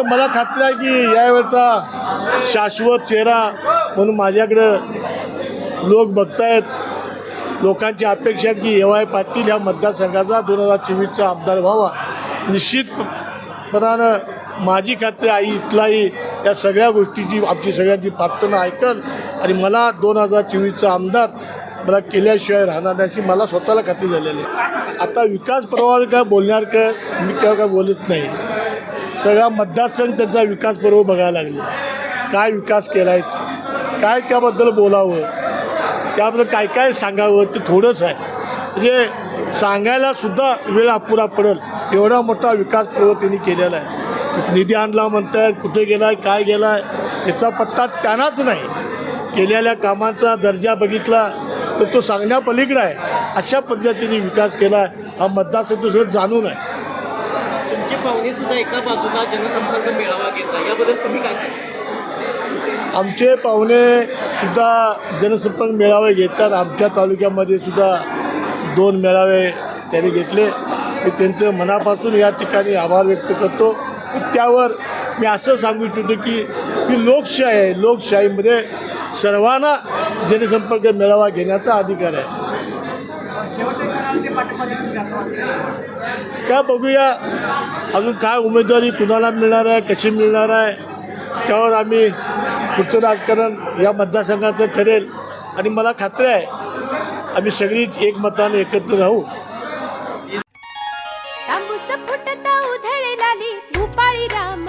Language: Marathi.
त्यामुळे मला खात्री आहे की यावेळचा शाश्वत चेहरा म्हणून माझ्याकडं लोक बघतायत. लोकांची अपेक्षा आहेत की एवाय पाटील ह्या मतदारसंघाचा दोन हजार चोवीसचा आमदार व्हावा. निश्चितपणानं माझी खात्री आई इथलाही या सगळ्या गोष्टीची आमची सगळ्यांची प्रार्थना ऐकल आणि मला दोन हजार चोवीसचा आमदार मला केल्याशिवाय राहणार नाही अशी मला स्वतःला खात्री झालेली आहे. आता विकास प्रवाह काय बोलणार का मी केव्हा काय बोलत नाही. सगळा मतदारसंघ त्यांचा विकास बरोबर बघायला लागले. काय विकास केला आहे काय त्याबद्दल बोलावं? त्याबद्दल काय काय सांगावं? ते थोडंच आहे. म्हणजे सांगायला सुद्धा वेळ अपुरा पडेल. एवढा मोठा विकास पर्व त्यांनी केलेला आहे. निधी आणला म्हणतायत कुठे गेला आहे काय गेला आहे याचा पत्ता त्यांनाच नाही. केलेल्या कामाचा दर्जा बघितला तर तो सांगण्यापलीकडं आहे. अशा पद्धतीने विकास केला हा मतदारसंघ सगळं जाणून आहे. तुमचे पाहुणे सुद्धा एका बाजूला जनसंपर्क मेळावा घेतात याबद्दल तुम्ही काय सांगता? आमचे पाहुणे सुद्धा जनसंपर्क मेळावे घेतात. आमच्या तालुक्यामध्ये सुद्धा दोन मेळावे त्यांनी घेतले. मी त्यांचं मनापासून या ठिकाणी आभार व्यक्त करतो. त्यावर मी असं सांगू इच्छितो की ही लोकशाही आहे लोकशाहीमध्ये सर्वांना जनसंपर्क मेळावा घेण्याचा अधिकार आहे. काय बघूया अजून काय उमेदवारी कुणाला मिळणार आहे कशी मिळणार आहे त्यावर आम्ही पुढचं राजकारण या मतदारसंघाचं ठरेल. आणि मला खात्री आहे आम्ही सगळीच एकमताने एकत्र राहू. तांबूस फुटता उधळलाली भूपाळी राम